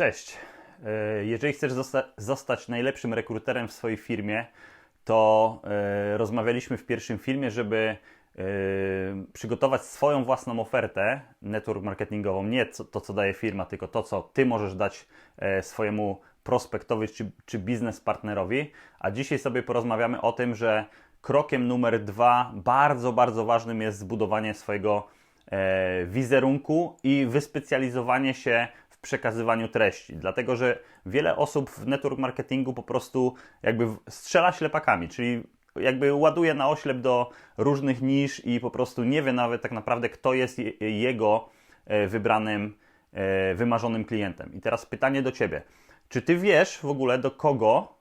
Cześć. E, Jeżeli chcesz zosta- zostać najlepszym rekruterem w swojej firmie, to e, rozmawialiśmy w pierwszym filmie, żeby e, przygotować swoją własną ofertę network marketingową. Nie co, to, co daje firma, tylko to, co ty możesz dać e, swojemu prospektowi czy, czy biznes partnerowi. A dzisiaj sobie porozmawiamy o tym, że krokiem numer dwa, bardzo, bardzo ważnym jest zbudowanie swojego e, wizerunku i wyspecjalizowanie się przekazywaniu treści. Dlatego, że wiele osób w network marketingu po prostu jakby strzela ślepakami, czyli jakby ładuje na oślep do różnych nisz i po prostu nie wie nawet tak naprawdę, kto jest je- jego e, wybranym, e, wymarzonym klientem. I teraz pytanie do Ciebie. Czy Ty wiesz w ogóle do kogo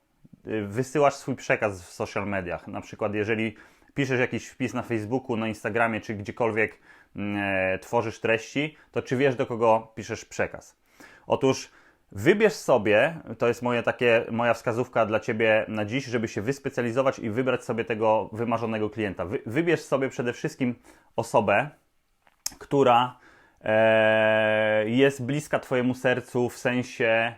y, wysyłasz swój przekaz w social mediach? Na przykład jeżeli piszesz jakiś wpis na Facebooku, na Instagramie czy gdziekolwiek mm, e, tworzysz treści, to czy wiesz do kogo piszesz przekaz? Otóż wybierz sobie, to jest moje takie, moja wskazówka dla Ciebie na dziś, żeby się wyspecjalizować i wybrać sobie tego wymarzonego klienta. Wy, wybierz sobie przede wszystkim osobę, która e, jest bliska Twojemu sercu w sensie,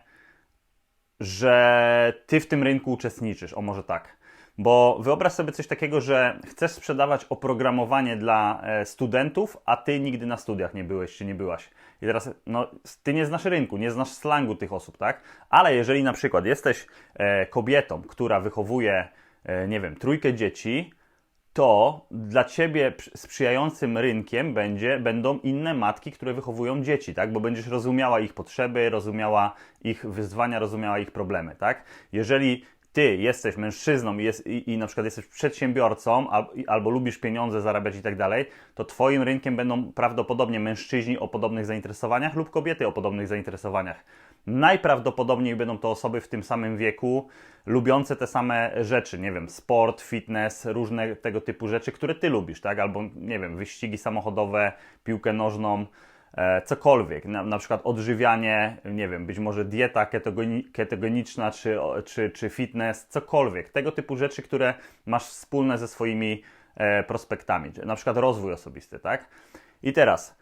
że Ty w tym rynku uczestniczysz. O, może tak. Bo wyobraź sobie coś takiego, że chcesz sprzedawać oprogramowanie dla e, studentów, a Ty nigdy na studiach nie byłeś czy nie byłaś. I teraz, no, Ty nie znasz rynku, nie znasz slangu tych osób, tak? Ale jeżeli na przykład jesteś e, kobietą, która wychowuje, e, nie wiem, trójkę dzieci, to dla ciebie przy- sprzyjającym rynkiem będzie, będą inne matki, które wychowują dzieci, tak? Bo będziesz rozumiała ich potrzeby, rozumiała ich wyzwania, rozumiała ich problemy, tak? Jeżeli ty jesteś mężczyzną i, jest, i, i na przykład jesteś przedsiębiorcą al, albo lubisz pieniądze zarabiać i tak dalej, to twoim rynkiem będą prawdopodobnie mężczyźni o podobnych zainteresowaniach lub kobiety o podobnych zainteresowaniach. Najprawdopodobniej będą to osoby w tym samym wieku, lubiące te same rzeczy, nie wiem, sport, fitness, różne tego typu rzeczy, które ty lubisz, tak? Albo, nie wiem, wyścigi samochodowe, piłkę nożną, cokolwiek. Na, na przykład odżywianie, nie wiem, być może dieta ketogeni, ketogeniczna, czy, czy, czy fitness, cokolwiek. Tego typu rzeczy, które masz wspólne ze swoimi e, prospektami. Na przykład rozwój osobisty, tak? I teraz,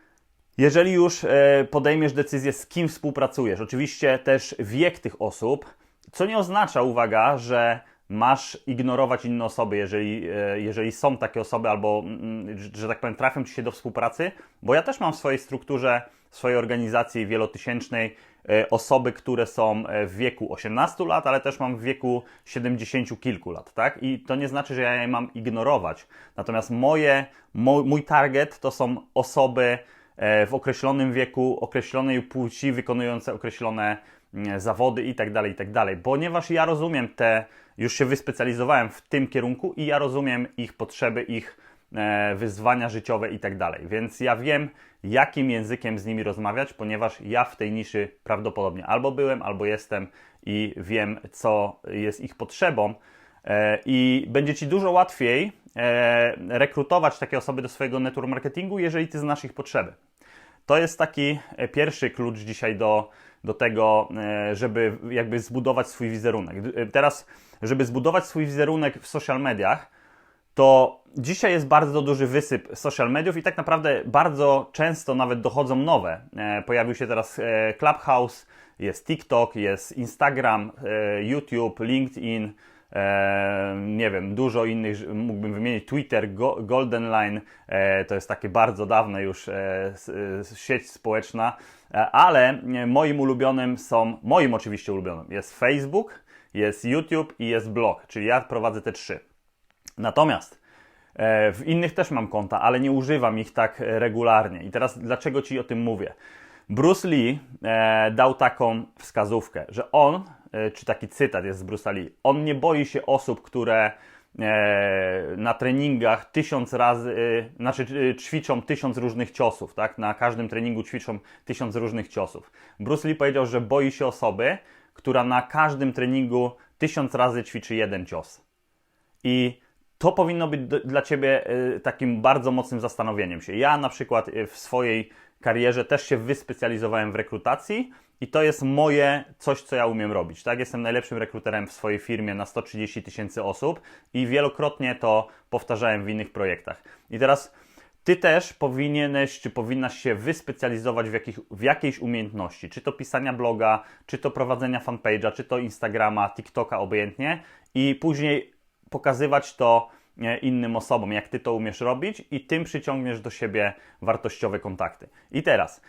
jeżeli już e, podejmiesz decyzję, z kim współpracujesz, oczywiście też wiek tych osób, co nie oznacza, uwaga, że masz ignorować inne osoby, jeżeli, e, jeżeli są takie osoby, albo, mm, że- że tak powiem, trafią ci się do współpracy, bo ja też mam w swojej strukturze, w swojej organizacji wielotysięcznej e, osoby, które są e, w wieku 18 lat, ale też mam w wieku 70 kilku lat, tak? I to nie znaczy, że ja je mam ignorować. Natomiast moje, mo, mój target to są osoby, w określonym wieku, określonej płci, wykonujące określone mm, zawody i tak dalej, i tak dalej. Ponieważ ja rozumiem te, już się wyspecjalizowałem w tym kierunku i ja rozumiem ich potrzeby, ich e, wyzwania życiowe i tak dalej. Więc ja wiem, jakim językiem z nimi rozmawiać, ponieważ ja w tej niszy prawdopodobnie albo byłem, albo jestem i wiem, co jest ich potrzebą. E, I będzie Ci dużo łatwiej e, rekrutować takie osoby do swojego network marketingu, jeżeli Ty znasz ich potrzeby. To jest taki pierwszy klucz dzisiaj do, do tego, e, żeby jakby zbudować swój wizerunek. E, Teraz, żeby zbudować swój wizerunek w social mediach, to dzisiaj jest bardzo duży wysyp social mediów i tak naprawdę bardzo często nawet dochodzą nowe. E, pojawił się teraz Clubhouse, jest TikTok, jest Instagram, YouTube, LinkedIn, e, nie wiem, dużo innych, mógłbym wymienić Twitter, Go, Golden Line, e, to jest takie bardzo dawne już e, e, sieć społeczna, e, ale e, moim ulubionym są, moim oczywiście ulubionym jest Facebook, jest YouTube i jest blog, czyli ja prowadzę te trzy. Natomiast w innych też mam konta, ale nie używam ich tak regularnie. I teraz dlaczego Ci o tym mówię? Bruce Lee e, dał taką wskazówkę, że on, e, czy taki cytat jest z Bruce'a Lee, on nie boi się osób, które e, na treningach tysiąc razy, e, znaczy e, ćwiczą tysiąc różnych ciosów, tak? Na każdym treningu ćwiczą tysiąc różnych ciosów. Bruce Lee powiedział, że boi się osoby, która na każdym treningu tysiąc razy ćwiczy jeden cios. I to powinno być dla Ciebie y, takim bardzo mocnym zastanowieniem się. Ja na przykład y, w swojej karierze też się wyspecjalizowałem w rekrutacji i to jest moje coś, co ja umiem robić. Tak? Jestem najlepszym rekruterem w swojej firmie na 130 tysięcy osób i wielokrotnie to powtarzałem w innych projektach. I teraz ty też powinieneś, czy powinnaś się wyspecjalizować w, jakich, w jakiejś umiejętności, czy to pisania bloga, czy to prowadzenia fanpage'a, czy to Instagrama, TikToka obojętnie i później pokazywać to innym osobom, jak ty to umiesz robić i tym przyciągniesz do siebie wartościowe kontakty. I teraz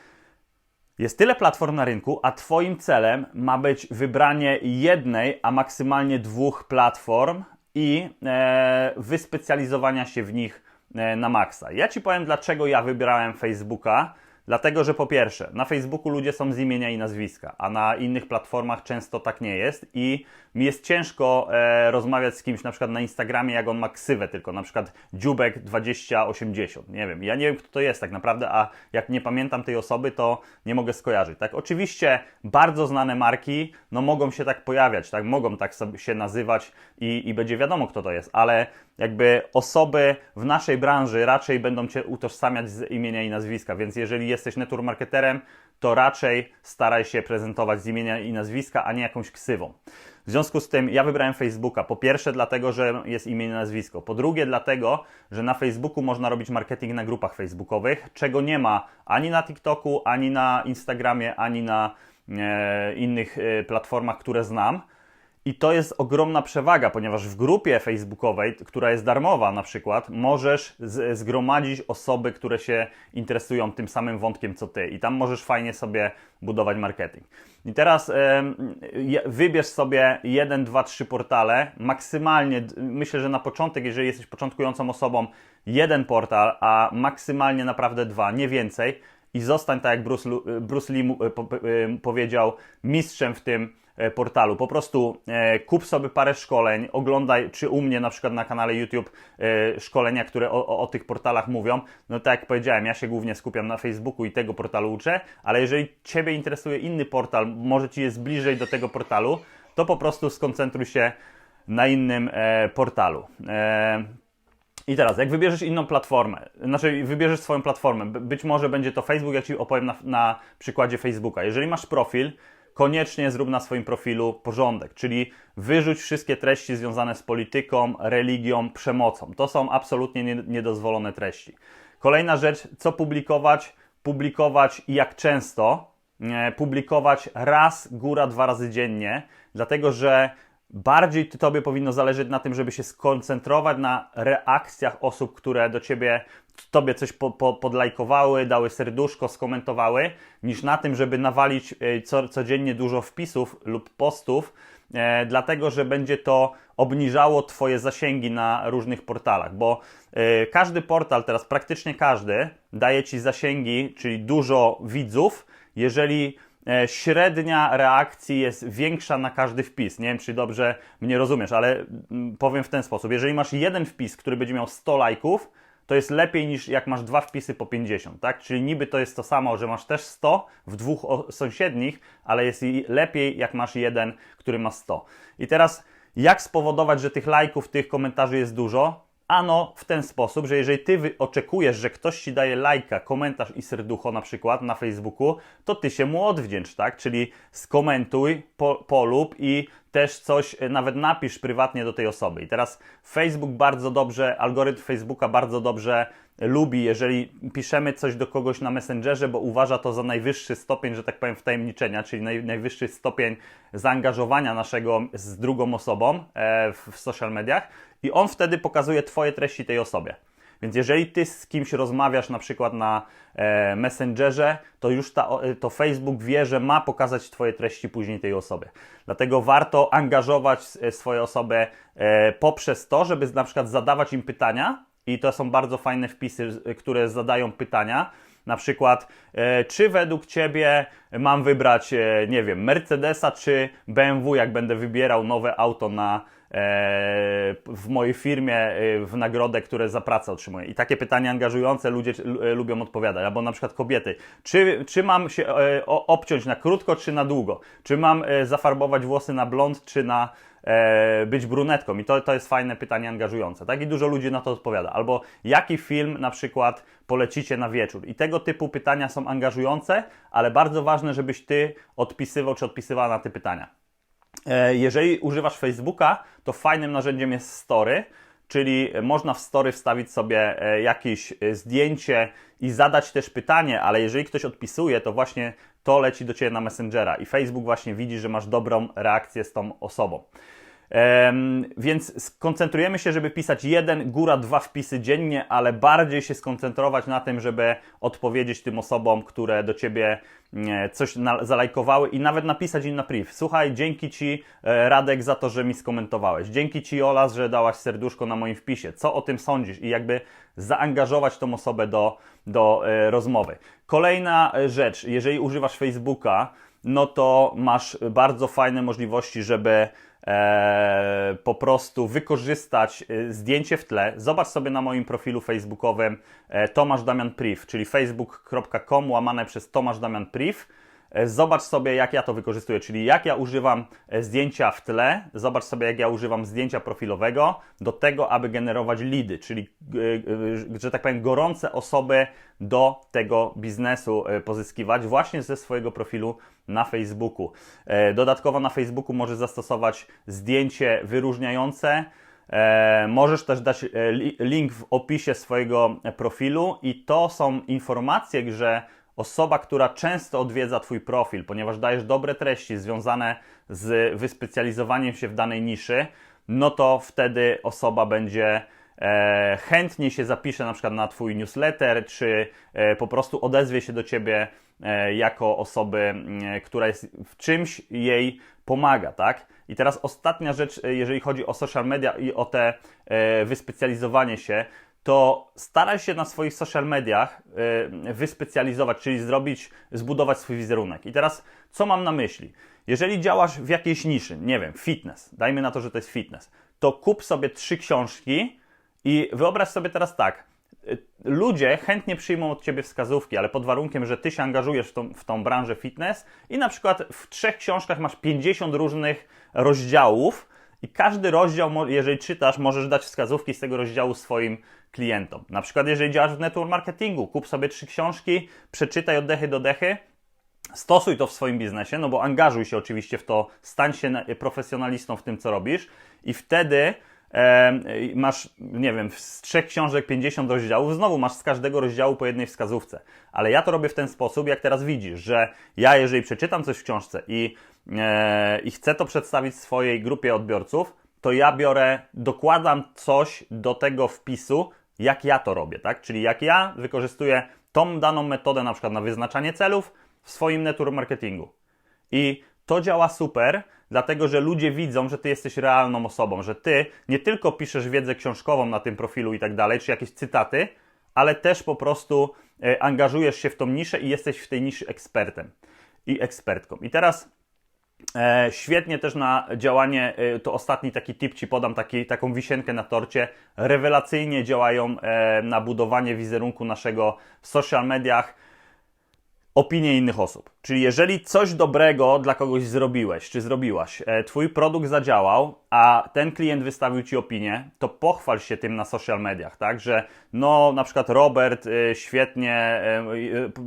jest tyle platform na rynku, a Twoim celem ma być wybranie jednej, a maksymalnie dwóch platform i e, wyspecjalizowania się w nich e, na maksa. Ja Ci powiem, dlaczego ja wybrałem Facebooka Dlatego, że po pierwsze, na Facebooku ludzie są z imienia i nazwiska, a na innych platformach często tak nie jest i mi jest ciężko e, rozmawiać z kimś na przykład na Instagramie, jak on ma ksywę tylko, na przykład dziubek 2080, nie wiem, ja nie wiem kto to jest tak naprawdę, a jak nie pamiętam tej osoby, to nie mogę skojarzyć, tak? Oczywiście bardzo znane marki, no mogą się tak pojawiać, tak? Mogą tak się nazywać i, i będzie wiadomo kto to jest, ale jakby osoby w naszej branży raczej będą Cię utożsamiać z imienia i nazwiska, więc jeżeli jesteś network marketerem, to raczej staraj się prezentować z imienia i nazwiska, a nie jakąś ksywą. W związku z tym ja wybrałem Facebooka. Po pierwsze, dlatego, że jest imię i nazwisko. Po drugie, dlatego, że na Facebooku można robić marketing na grupach facebookowych, czego nie ma ani na TikToku, ani na Instagramie, ani na e, innych e, platformach, które znam. I to jest ogromna przewaga, ponieważ w grupie facebookowej, która jest darmowa na przykład, możesz zgromadzić osoby, które się interesują tym samym wątkiem co ty. I tam możesz fajnie sobie budować marketing. I teraz wybierz sobie jeden, dwa, trzy portale. Maksymalnie, myślę, że na początek, jeżeli jesteś początkującą osobą, jeden portal, a maksymalnie naprawdę dwa, nie więcej. I zostań tak jak Bruce, Bruce Lee powiedział, mistrzem w tym E, portalu. Po prostu e, kup sobie parę szkoleń, oglądaj, czy u mnie na przykład na kanale YouTube e, szkolenia, które o, o, o, tych portalach mówią. No tak jak powiedziałem, ja się głównie skupiam na Facebooku i tego portalu uczę, ale jeżeli Ciebie interesuje inny portal, może Ci jest bliżej do tego portalu, to po prostu skoncentruj się na innym portalu. I teraz, jak wybierzesz inną platformę, znaczy wybierzesz swoją platformę, być może będzie to Facebook, ja Ci opowiem na, na przykładzie Facebooka. Jeżeli masz profil, koniecznie zrób na swoim profilu porządek, czyli wyrzuć wszystkie treści związane z polityką, religią, przemocą. To są absolutnie niedozwolone treści. Kolejna rzecz, co publikować? Publikować i jak często? Publikować raz, góra dwa razy dziennie, dlatego że bardziej Tobie powinno zależeć na tym, żeby się skoncentrować na reakcjach osób, które do Ciebie, Tobie coś po, po, podlajkowały, dały serduszko, skomentowały, niż na tym, żeby nawalić e, co, codziennie dużo wpisów lub postów, e, dlatego że będzie to obniżało Twoje zasięgi na różnych portalach, bo e, każdy portal, teraz praktycznie każdy, daje Ci zasięgi, czyli dużo widzów, jeżeli średnia reakcji jest większa na każdy wpis. Nie wiem, czy dobrze mnie rozumiesz, ale mm, powiem w ten sposób. Jeżeli masz jeden wpis, który będzie miał 100 lajków, to jest lepiej niż jak masz dwa wpisy po 50, tak? Czyli niby to jest to samo, że masz też 100 w dwóch sąsiednich, ale jest lepiej jak masz jeden, który ma 100. I teraz jak spowodować, że tych lajków, tych komentarzy jest dużo? Ano w ten sposób, że jeżeli ty oczekujesz, że ktoś ci daje lajka, komentarz i serducho na przykład na Facebooku, to ty się mu odwdzięcz, tak? Czyli skomentuj, po, polub i też coś e, nawet napisz prywatnie do tej osoby. I teraz Facebook bardzo dobrze, algorytm Facebooka bardzo dobrze lubi, jeżeli piszemy coś do kogoś na Messengerze, bo uważa to za najwyższy stopień, że tak powiem, wtajemniczenia, czyli naj, najwyższy stopień zaangażowania naszego z drugą osobą e, w, w social mediach i on wtedy pokazuje Twoje treści tej osobie. Więc jeżeli ty z kimś rozmawiasz na przykład na e, Messengerze, to już ta, to Facebook wie, że ma pokazać Twoje treści później tej osobie. Dlatego warto angażować e, swoje osoby e, poprzez to, żeby na przykład zadawać im pytania i to są bardzo fajne wpisy, które zadają pytania. Na przykład, e, czy według Ciebie mam wybrać, e, nie wiem, Mercedesa czy BMW, jak będę wybierał nowe auto na, E, w mojej firmie e, w nagrodę, które za pracę otrzymuję. I takie pytania angażujące ludzie e, lubią odpowiadać. Albo na przykład kobiety. Czy, czy mam się obciąć na krótko, czy na długo? Czy mam zafarbować włosy na blond, czy na być brunetką? I to, to jest fajne pytanie angażujące. Tak? I dużo ludzi na to odpowiada. Albo jaki film na przykład polecicie na wieczór? I tego typu pytania są angażujące, ale bardzo ważne, żebyś ty odpisywał, czy odpisywała na te pytania. E, jeżeli używasz Facebooka, to fajnym narzędziem jest Story, czyli można w story wstawić sobie e, jakieś e, zdjęcie i zadać też pytanie, ale jeżeli ktoś odpisuje, to właśnie to leci do Ciebie na Messengera i Facebook właśnie widzi, że masz dobrą reakcję z tą osobą. Więc skoncentrujemy się, żeby pisać jeden, góra dwa wpisy dziennie, ale bardziej się skoncentrować na tym, żeby odpowiedzieć tym osobom, które do ciebie coś na, zalajkowały i nawet napisać im na priv. Słuchaj, dzięki Ci e, Radek za to, że mi skomentowałeś. Dzięki Ci Olas, że dałaś serduszko na moim wpisie. Co o tym sądzisz? I jakby zaangażować tą osobę do, do e, rozmowy. Kolejna e, rzecz, jeżeli używasz Facebooka, no to masz bardzo fajne możliwości, żeby e, po prostu wykorzystać e, zdjęcie w tle. Zobacz sobie na moim profilu facebookowym e, Tomasz Damian Priv, czyli facebook.com łamane przez Tomasz Damian Priv. E, zobacz sobie, jak ja to wykorzystuję, czyli jak ja używam e, zdjęcia w tle, zobacz sobie, jak ja używam zdjęcia profilowego do tego, aby generować lidy, czyli, e, że tak powiem, gorące osoby do tego biznesu pozyskiwać właśnie ze swojego profilu na Facebooku. Dodatkowo na Facebooku możesz zastosować zdjęcie wyróżniające. Możesz też dać link w opisie swojego profilu, i to są informacje, że osoba, która często odwiedza Twój profil, ponieważ dajesz dobre treści związane z wyspecjalizowaniem się w danej niszy, no to wtedy osoba będzie e, chętnie się zapisze na przykład na Twój newsletter, czy e, po prostu odezwie się do Ciebie e, jako osoby, która jest w czymś jej pomaga, tak? I teraz ostatnia rzecz, jeżeli chodzi o social media i o te wyspecjalizowanie się, to staraj się na swoich social mediach y, wyspecjalizować, czyli zrobić, zbudować swój wizerunek. I teraz, co mam na myśli? Jeżeli działasz w jakiejś niszy, nie wiem, fitness, dajmy na to, że to jest fitness, to kup sobie trzy książki i wyobraź sobie teraz tak. Y, ludzie chętnie przyjmą od ciebie wskazówki, ale pod warunkiem, że ty się angażujesz w tą, w tą branżę fitness i na przykład w trzech książkach masz 50 różnych rozdziałów, i każdy rozdział, jeżeli czytasz, możesz dać wskazówki z tego rozdziału swoim klientom. Na przykład, jeżeli działasz w network marketingu, kup sobie trzy książki, przeczytaj od dechy do dechy, stosuj to w swoim biznesie, no bo angażuj się oczywiście w to, stań się profesjonalistą w tym, co robisz i wtedy masz, nie wiem, z trzech książek 50 rozdziałów, znowu masz z każdego rozdziału po jednej wskazówce. Ale ja to robię w ten sposób, jak teraz widzisz, że ja jeżeli przeczytam coś w książce i, e, i chcę to przedstawić swojej grupie odbiorców, to ja biorę, dokładam coś do tego wpisu, jak ja to robię, tak? Czyli jak ja wykorzystuję tą daną metodę na przykład na wyznaczanie celów w swoim network marketingu. I to działa super, dlatego że ludzie widzą, że ty jesteś realną osobą, że ty nie tylko piszesz wiedzę książkową na tym profilu i tak dalej, czy jakieś cytaty, ale też po prostu e, angażujesz się w tą niszę i jesteś w tej niszy ekspertem i ekspertką. I teraz E, świetnie też na działanie, e, to ostatni taki tip Ci podam, taki, taką wisienkę na torcie. Rewelacyjnie działają e, na budowanie wizerunku naszego w social mediach opinie innych osób. Czyli jeżeli coś dobrego dla kogoś zrobiłeś, czy zrobiłaś, e, twój produkt zadziałał, a ten klient wystawił ci opinię, to pochwal się tym na social mediach, tak? Że no, na przykład Robert e, świetnie, e,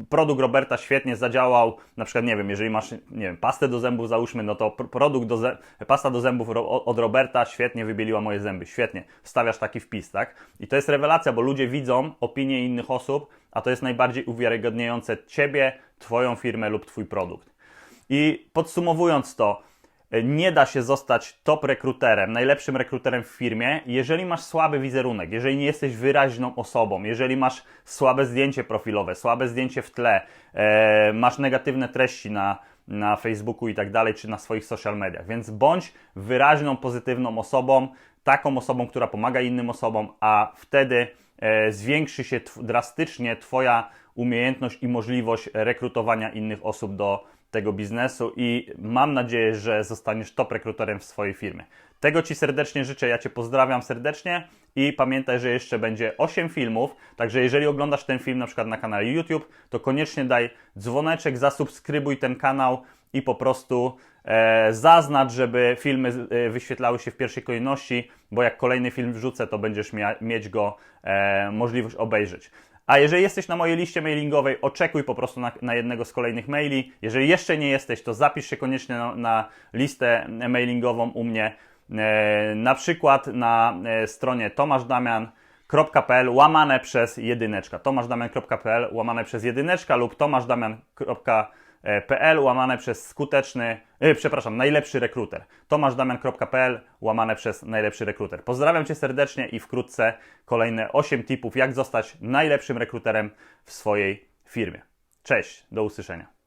produkt Roberta świetnie zadziałał, na przykład, nie wiem, jeżeli masz, nie wiem, pastę do zębów załóżmy, no to produkt do pasta do zębów od Roberta świetnie wybieliła moje zęby, świetnie. Wstawiasz taki wpis, tak? I to jest rewelacja, bo ludzie widzą opinie innych osób, a to jest najbardziej uwiarygodniające Ciebie, Twoją firmę lub Twój produkt. I podsumowując to, nie da się zostać top rekruterem, najlepszym rekruterem w firmie, jeżeli masz słaby wizerunek, jeżeli nie jesteś wyraźną osobą, jeżeli masz słabe zdjęcie profilowe, słabe zdjęcie w tle, e, masz negatywne treści na, na Facebooku i tak dalej, czy na swoich social mediach. Więc bądź wyraźną, pozytywną osobą, taką osobą, która pomaga innym osobom, a wtedy e, zwiększy się drastycznie Twoja umiejętność i możliwość rekrutowania innych osób do tego biznesu i mam nadzieję, że zostaniesz top rekruterem w swojej firmie. Tego Ci serdecznie życzę, ja Cię pozdrawiam serdecznie i pamiętaj, że jeszcze będzie 8 filmów, także jeżeli oglądasz ten film na przykład na kanale YouTube, to koniecznie daj dzwoneczek, zasubskrybuj ten kanał i po prostu e, zaznacz, żeby filmy e, wyświetlały się w pierwszej kolejności, bo jak kolejny film wrzucę, to będziesz mia mieć go e, możliwość obejrzeć. A jeżeli jesteś na mojej liście mailingowej, oczekuj po prostu na, na jednego z kolejnych maili. Jeżeli jeszcze nie jesteś, to zapisz się koniecznie na, na listę mailingową u mnie. e, na przykład na e, stronie tomaszdamian.pl łamane przez jedyneczka. tomaszdamian.pl łamane przez jedyneczka lub tomaszdamian.pl łamane przez skuteczny, e, przepraszam, najlepszy rekruter. tomaszdamian.pl łamane przez najlepszy rekruter. Pozdrawiam Cię serdecznie i wkrótce kolejne 8 tipów, jak zostać najlepszym rekruterem w swojej firmie. Cześć, do usłyszenia.